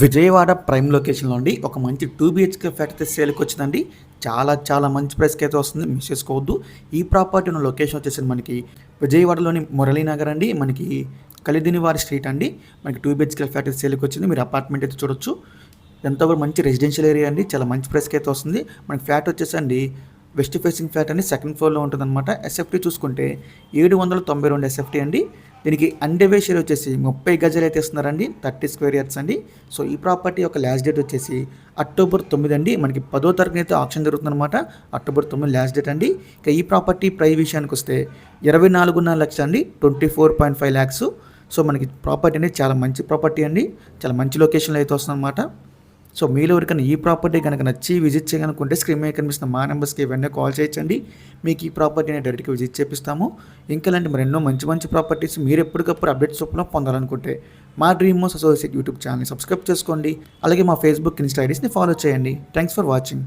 Vijayawada prime లొకేషన్లో అండి. ఒక మంచి టూ బిహెచ్కే ఫ్లాట్ అయితే సేల్కి వచ్చిందండి. చాలా చాలా మంచి ప్రైస్కి అయితే వస్తుంది. మిస్ చేసుకోవద్దు. ఈ ప్రాపర్టీ ఉన్న లొకేషన్ వచ్చేసి మనకి విజయవాడలోని మురళీనగర్ అండి. మనకి కలిదినివారి స్ట్రీట్ అండి. మనకి టూ బిహెచ్కే ఫ్లాట్ అయితే సేల్కి వచ్చింది. మీరు అపార్ట్మెంట్ అయితే చూడొచ్చు. ఎంతో మంచి రెసిడెన్షియల్ ఏరియా అండి. చాలా మంచి ప్రైస్కి అయితే వస్తుంది. మనకి ఫ్లాట్ వచ్చేసి అండి వెస్ట్ ఫేసింగ్ ఫ్లాట్ అండి. సెకండ్ ఫ్లోర్లో ఉంటుందన్నమాట. ఎస్ఎఫ్టీ చూసుకుంటే ఏడు వందల తొంభై రెండు ఎస్ఎఫ్టీ అండి. దీనికి అండర్వే వచ్చేసి ముప్పై గజలు అయితే ఇస్తున్నారండి థర్టీ స్క్వేర్ ఇయర్స్ అండి. సో ఈ ప్రాపర్టీ యొక్క లాస్ట్ డేట్ వచ్చేసి అక్టోబర్ తొమ్మిది అండి. మనకి పదో తారీఖున అయితే ఆప్షన్ జరుగుతుందన్నమాట అక్టోబర్ తొమ్మిది లాస్ట్ డేట్ అండి. ఇక ఈ ప్రాపర్టీ ప్రైస్ విషయానికి వస్తే ఇరవై నాలుగున్నర లక్ష అండి twenty four point five lakhs. So మనకి ప్రాపర్టీ అనేది చాలా మంచి ప్రాపర్టీ అండి చాలా మంచి లొకేషన్లో అయితే వస్తుందన్నమాట. సో మీలో ఎవరికైనా ఈ ప్రాపర్టీ కనుక నచ్చి విజిట్ చేయాలనుకుంటే స్క్రీన్ మీద కనిపిస్తున్న మా నెంబర్స్కి వెంటనే కాల్ చేయొచ్చండి మీకు ఈ ప్రాపర్టీని డైరెక్ట్గా విజిట్ చేపిస్తాము. ఇంకా ఇలాంటి మరి ఎన్నో మంచి మంచి ప్రాపర్టీస్ మీరు ఎప్పటికప్పుడు అప్డేట్స్ చొప్పున పొందాలనుకుంటే మా డ్రీమ్ మోస్ అసోసియేట్ యూట్యూబ్ ఛానల్ని సబ్స్క్రైబ్ చేసుకోండి. అలాగే మా ఫేస్బుక్ ఇన్స్టా ఐడీస్ని ఫాలో చేయండి. Thanks for watching